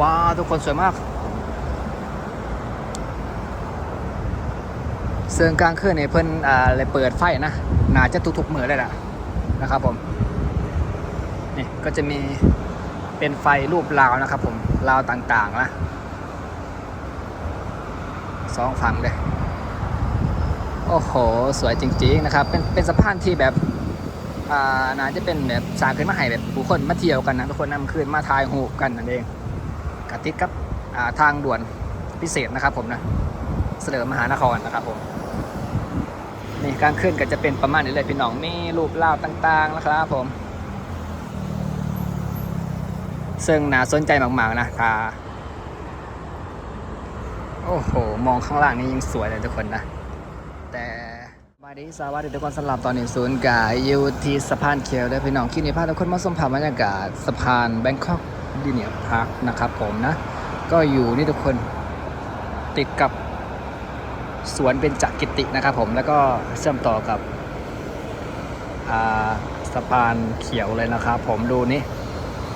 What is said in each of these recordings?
ว้าวทุกคนสวยมาก เสื่องกลางคืนเนี่ยเพิ่นอ่าเลยเปิดไฟนะน่าจะทุกๆมือเลยล่ะนะครับผมนี่ก็จะมีเป็นไฟรูปราวนะครับผมราวต่างๆนะสองฝั่งเลยโอ้โห สวยจริง ๆ นะครับ เป็นเป็นสะพานที่แบบอ่าน่าจะเป็นแบบสร้างขึ้นมาให้แบบผู้คนมาเที่ยวกันนะทุกคนนำขึ้นมาถ่ายรูปกันนั่นเอง กติดกับาทางด่วนพิเศษนะครับผมนะเสลิมมหานครนะครับผมนี่การขึ้นก็จะเป็นประมาณนี้เลยพี่น้องมีรูปเล่าต่างๆนะครับผม ซึ่งน่าสนใจมากๆนะค่ะโอ้โห มองข้างล่างนี่ยิ่งสวยเลยทุกคนนะ แต่บายดีสวัสดีทุกคนสำหรับตอนนี้ศูนย์กายอยู่ที่สะพานเขียวได้พี่น้องคลิปนี้พาทุกคนมาชมภาพบรรยากาศสะพานแบงคอก ดิเนียพาร์คนะครับผมนะ ก็อยู่นี่ทุกคนติดกับสวนเบญจกิตินะครับผมแล้วก็เชื่อมต่อกับสะพานเขียวเลยนะครับผมดูนี่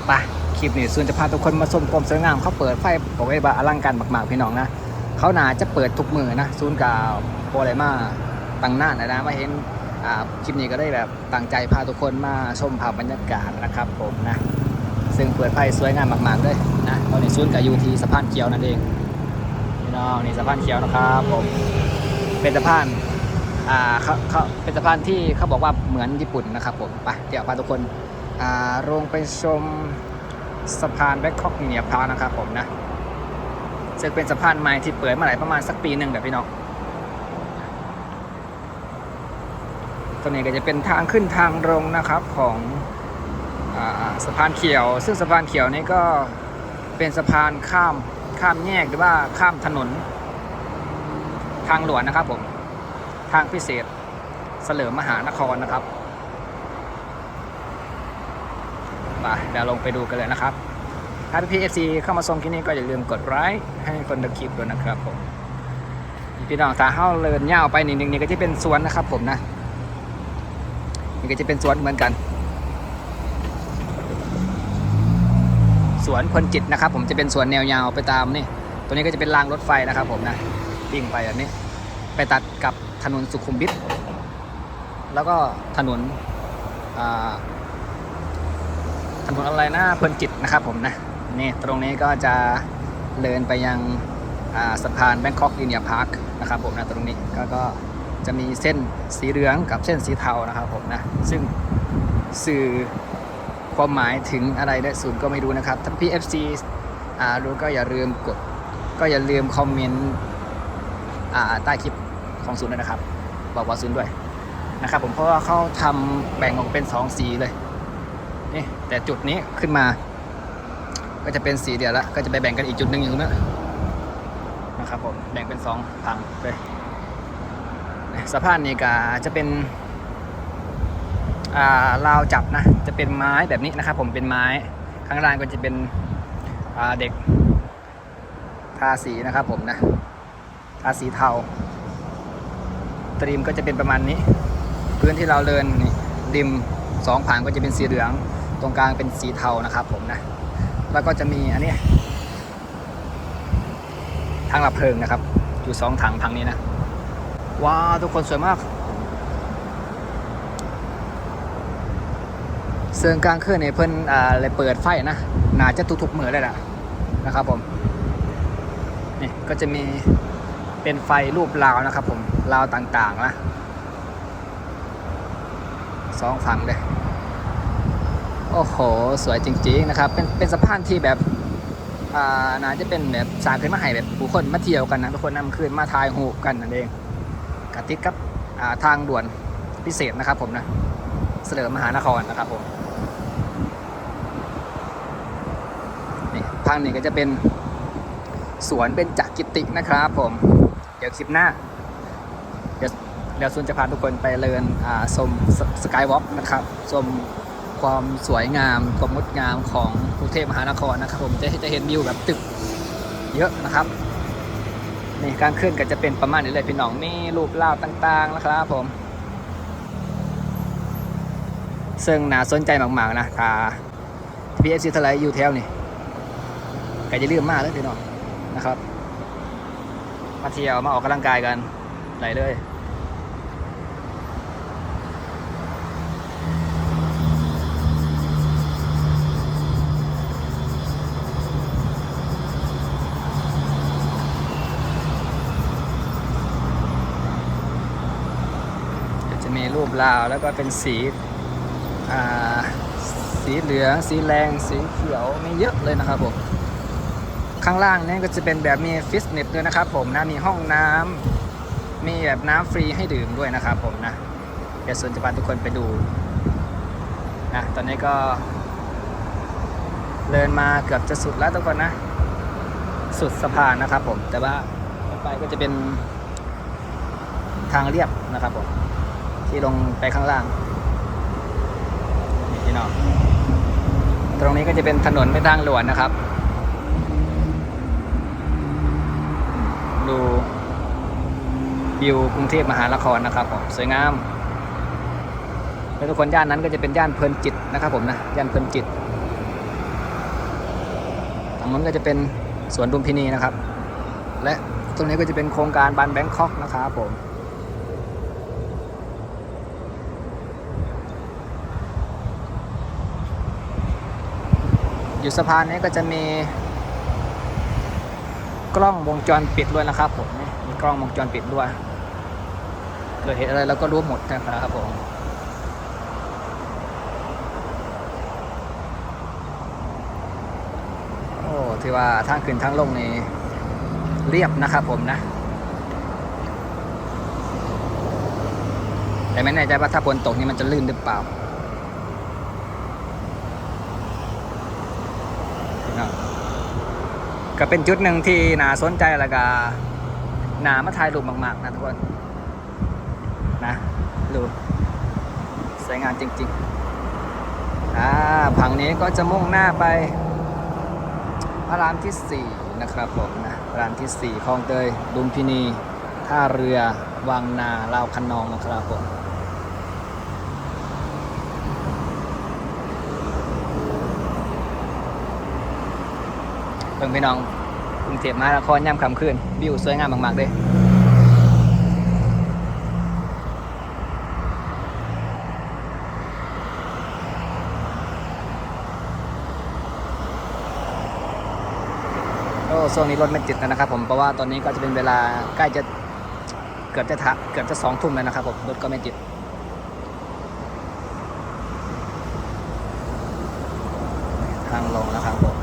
ไปคลิปนี้ศูนจะพาทุกคนมาชมความสวยงามเขาเปิดไฟบอกไว้ว่าอลังการมากๆพี่น้องนะ เขาหนาจะเปิดทุกมือนะศูนกาวโปรไลมาตั้งหน้านะนะมาเห็นคลิปนี้ก็ได้แบบตั้งใจพาทุกคนมาชมภาพบรรยากาศนะครับผมนะ ซึ่งเปิดไฟสวยงามมากๆเลยนะตอนนี้ศูนย์กับยูทีสะพานเขียวนั่นเองพี่น้องนี่สะพานเขียวนะครับผมเป็นสะพานอ่าเขาเขาเป็นสะพานที่เขาบอกว่าเหมือนญี่ปุ่นนะครับผมไปเดี๋ยวพาทุกคนอ่าลงไปชมสะพานแบงคอกเหนียพานะครับผมนะซึ่งเป็นสะพานไม้ที่เปิดมาหลายประมาณสักปีหนึ่งแบบพี่น้องตัวนี้ก็จะเป็นทางขึ้นทางลงนะครับของ สะพานเขียว ซึ่งสะพานเขียวนี้ก็เป็นสะพานข้ามข้ามแยกหรือว่าข้ามถนน ทางหลวงนะครับผมทางพิเศษเสลิมมหานครนะครับไปเดี๋ยวลงไปดูกันเลยนะครับ ถ้าพี่เอฟซีเข้ามาชมคลิปนี้ก็อย่าลืมกดไลค์ให้คนดูคลิปด้วยนะครับผมพี่น้องถ้าเข้าเลินย่าวไปนิดนึงนี่ก็จะเป็นสวนนะครับผมนะนี่ก็จะเป็นสวนเหมือนกัน สวนคนจิตนะครับ ผมจะเป็นสวนแนวยาวไปตามนี่ตัวนี้ก็จะเป็นรางรถไฟนะครับ ผมนะวิ่งไปแบบนี้ ไปตัดกับถนนสุขุมวิทแล้วก็ถนนถนนอะไรนะเพลินจิตนะครับผมนะนี่ตรงนี้ก็จะเดินไปยังสะพานแบงคอกลิเนียพาร์คนะครับผมนะตรงนี้ก็ก็จะมีเส้นสีเหลืองกับเส้นสีเทานะครับผมนะซึ่งสื่อ ความหมายถึงอะไรได้ศูนย์ก็ไม่รู้นะครับ ถ้า PFC อ่ารู้ก็อย่าลืมกด ก็อย่าลืมคอมเมนต์อ่าใต้คลิปของศูนย์ด้วยนะครับ บอกว่าศูนย์ด้วยนะครับผมเพราะว่าเขาทำแบ่งออกเป็นสองสีเลยนี่แต่จุดนี้ขึ้นมา ก็จะเป็นสีเดียวล้วก็จะไปแบ่งกันอีกจุดหนึ่งอยู่นั้นะครับผมแบ่งเป็นสองฝั่งเลยสะพานนี้ก็จะเป็น ราวจับนะจะเป็นไม้แบบนี้นะครับ ผมเป็นไม้ข้างล่างก็จะเป็นเด็กทาสีนะครับผมนะทาสีเทาตรีมก็จะเป็นประมาณนี้ พื้นที่เราเดินนี่ริมสองผางก็จะเป็นสีเหลือง ตรงกลางเป็นสีเทานะครับผมนะแล้วก็จะมีอันนี้ทางลับเพลิงนะครับ อยู่สองถังทางนี้นะว้าวทุกคนสวยมาก เสื่องกลางคืนเนี่ยเพิ่นอ่าเลยเปิดไฟนะน่าจะทุกๆมือเลยล่ะนะครับผมนี่ก็จะมีเป็นไฟรูปราวนะครับผมราวต่างๆนะสองฝั่งเลยโอ้โห สวยจริง ๆ นะครับ เป็นเป็นสะพานที่แบบอ่าน่าจะเป็นแบบสร้างขึ้นมาให้แบบผู้คนมาเที่ยวกันนะทุกคนนำขึ้นมาถ่ายรูกันนั่นเองกติดกับทางด่วนพิเศษนะครับผมนะเสลิมมหานครนะครับผม ทางนี้ก็จะเป็นสวนเป็นจักกิตินะครับผม เดี๋ยวคลิปหน้า เดี๋ยวเดี๋ยวซุนจะพาทุกคนไปเลินอ่าชมสกายวอล์กนะครับชมความสวยงามความงดงามของกรุงเทพมหานครนะครับผมจะจะเห็นวิวแบบตึกเยอะนะครับนี่การขึ้นก็จะเป็นประมาณนี้เลยพี่น้องมีรูปล่าวต่างๆนะครับผม ซึ่งน่าสนใจมากๆนะถ้า PFC ทลายอยู่แถวนี่ ก็จะลืมมากเลยพี่น้องนะครับ มาเที่ยวมาออกกำลังกายกันไหลเลยจะมีรูปลาวแล้วก็เป็นสีอ่าสีเหลืองสีแรงสีเขียวมีเยอะเลยนะครับผม ข้างล่างนี่ก็จะเป็นแบบมีฟิตเนสด้วยนะครับผมนะมีห้องน้ำมีแบบน้ำฟรีให้ดื่มด้วยนะครับผมนะเดี๋ยวส่วนจะพาทุกคนไปดูนะตอนนี้ก็ เดินมาเกือบจะสุดแล้วทุกคนนะ สุดสะพานนะครับผมแต่ว่าต่อไปก็จะเป็นทางเรียบนะครับผมที่ลงไปข้างล่างนี่พี่น้องตรงนี้ก็จะเป็นถนนเป็นทางหลวงนะครับ ดูวิวกรุงเทพมหานครนะครับผมสวยงามแล้วทุกคนย่านนั้นก็จะเป็นย่านเพลินจิตนะครับผมนะย่านเพลินจิตตรงนั้นก็จะเป็นสวนดุมพินีนะครับ และตรงนี้ก็จะเป็นโครงการบานแบงคอกนะครับผมอยู่สะพานนี้ก็จะมี กล้องวงจรปิดด้วยนะครับผมมีกล้องวงจรปิดด้วย เกิดเหตุอะไรเราก็รู้หมดนะครับผมโอ้ที่ว่าทางขึ้นทางลงนี่เรียบนะครับผมนะ แต่ไม่แน่ใจว่าถ้าฝนตกนี่มันจะลื่นหรือเปล่า ก็เป็นจุดหนึ่งที่น่าสนใจแล้วก็น่ามาถ่ายรูปมาก ๆ นะทุกคน นะดูสวยงามจริงๆอ่าผังนี้ก็จะมุ่งหน้าไป พระรามที่ 4 นะครับผมนะพระรามที่ 4คลองเตยดุมพินีท่าเรือวังนาลาวคันนองนะครับผม เบิ่งพี่น้องกรุงเทพมหานครย่ำค่ำคืนวิวสวยงามมากๆเลยโอ้โซนนี้รถไม่ติดแล้วนะครับผมเพราะว่าตอนนี้ก็จะเป็นเวลาใกล้จะเกือบจะทะเกือบจะสองทุ่มแล้วนะครับผมรถก็ไม่ติด ทางลงแล้วครับผม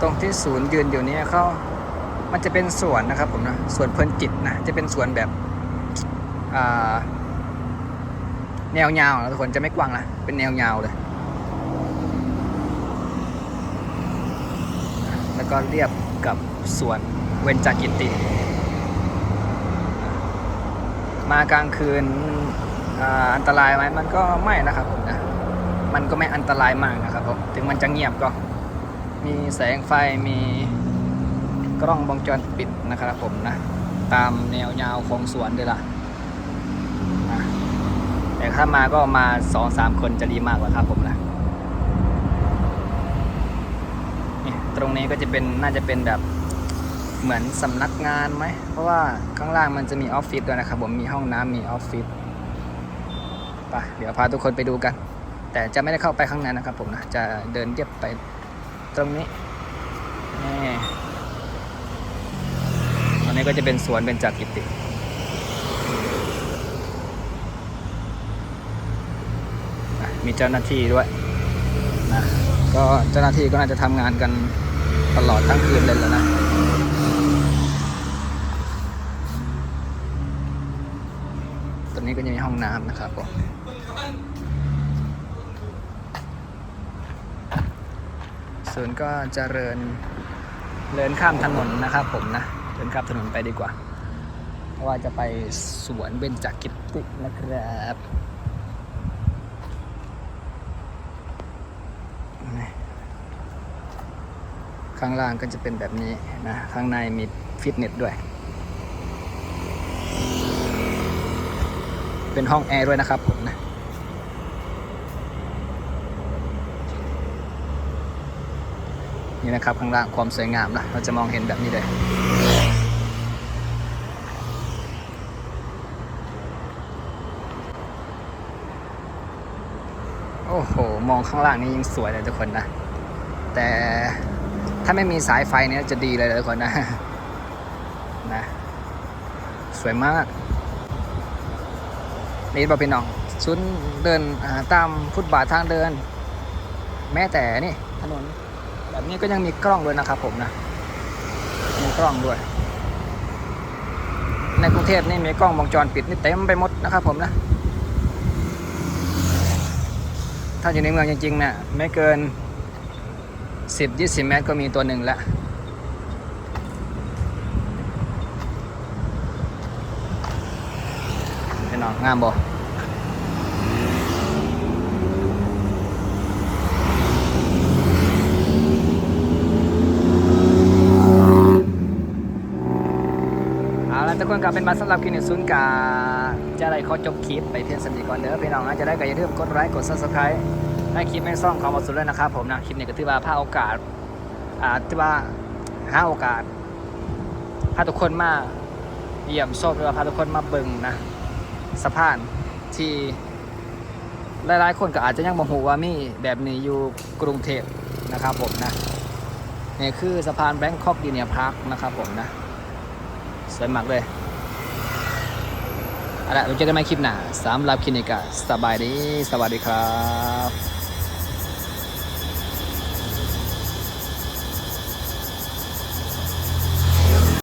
ตรงที่ศูนย์ยืนอยู่นี้เขามันจะเป็นสวนนะครับผมนะสวนเพลินจิตนะจะเป็นสวนแบบแนวยาวนะทุกคนจะไม่กว้างนะเป็นแนวยาวเลย แล้วก็เรียบกับสวนเวนจากิติ มากลางคืนออันตรายไหมมันก็ไม่นะครับผมนะมันก็ไม่อันตรายมากนะครับผมถึงมันจะเงียบก็ มีแสงไฟมีกล้องวงจรปิดนะครับผมนะ ตามแนวยาวของสวนด้วยล่ะแต่ถ้ามาก็มาสองสามคนจะดีมากกว่าครับผมนะนี่ตรงนี้ก็จะเป็นน่าจะเป็นแบบเหมือนสำนักงานไหม เพราะว่าข้างล่างมันจะมีออฟฟิศด้วยนะครับผมมีห้องน้ำมีออฟฟิศไปเดี๋ยวพาทุกคนไปดูกัน แต่จะไม่ได้เข้าไปข้างในนะครับผมนะ จะเดินเรียบไป ตรงนี้นี่อันนี้ก็จะเป็นสวนเป็นจากกิติ มีเจ้าหน้าที่ด้วยนะก็เจ้าหน้าที่ก็น่าจะทำงานกันตลอดทั้งคืนเลยแล้วนะตรงนี้ก็จะมีห้องน้ำนะครับผม ศูนย์ก็เจริญเดินข้ามถนนนะครับผมนะเดินข้ามถนนไปดีกว่า เพราะว่าจะไปสวนเบญจกิตินะครับข้างล่างก็จะเป็นแบบนี้นะ ข้างในมีฟิตเนสด้วย เป็นห้องแอร์ด้วยนะครับผมนะ นี่นะครับข้างล่างความสวยงามนะเราจะมองเห็นแบบนี้เลยโอ้โห มองข้างล่างนี่ยิ่งสวยเลยทุกคนนะ แต่ถ้าไม่มีสายไฟเนี่ยจะดีเลยทุกคนนะนะสวยมากนี่บอพี่น้องชุนเดินตามฟุตบาททางเดิน แม้แต่นี่ถนน แบบนี้ก็ยังมีกล้องด้วยนะครับผมนะ มีกล้องด้วย ในกรุงเทพนี่มีกล้องวงจรปิดนี่เต็มไปหมดนะครับผมนะ ถ้าอยู่ในเมืองจริงๆเนี่ยไม่เกิน 10-20 เมตรก็มีตัวหนึ่งแล้วพี่น้องงามบ่ เอาละทุกคนกลับเป็นมาสำหรับคลินิกศูนย์กาจะได้ขอจบคลิปไปเพียงสำนีก่อนเด้อพี่น้องนะจะได้ก็อย่าลืมกดไลค์กด subscribe ให้คลิปไม่ซ่องความาสุดเลยนะครับผมนะคลิปนี้ก็ถือว่าพาโอกาสอ่าถือว่าหาโอกาสพาทุกคนมาเยี่ยมชมหรือว่าพาทุกคนมาเบิ่งนะสะพานที่หลายๆคนก็อาจจะยังบ่ฮู้ว่ามีแบบนี้อยู่กรุงเทพนะครับผมนะนี่คือสะพานแบงคอกดีเนียพาร์คนะครับผมนะ สวยมากเลยเอาละเราเจอกันใหม่คลิปหน้าสามรับคลินิกสบายดี สวัสดีครับ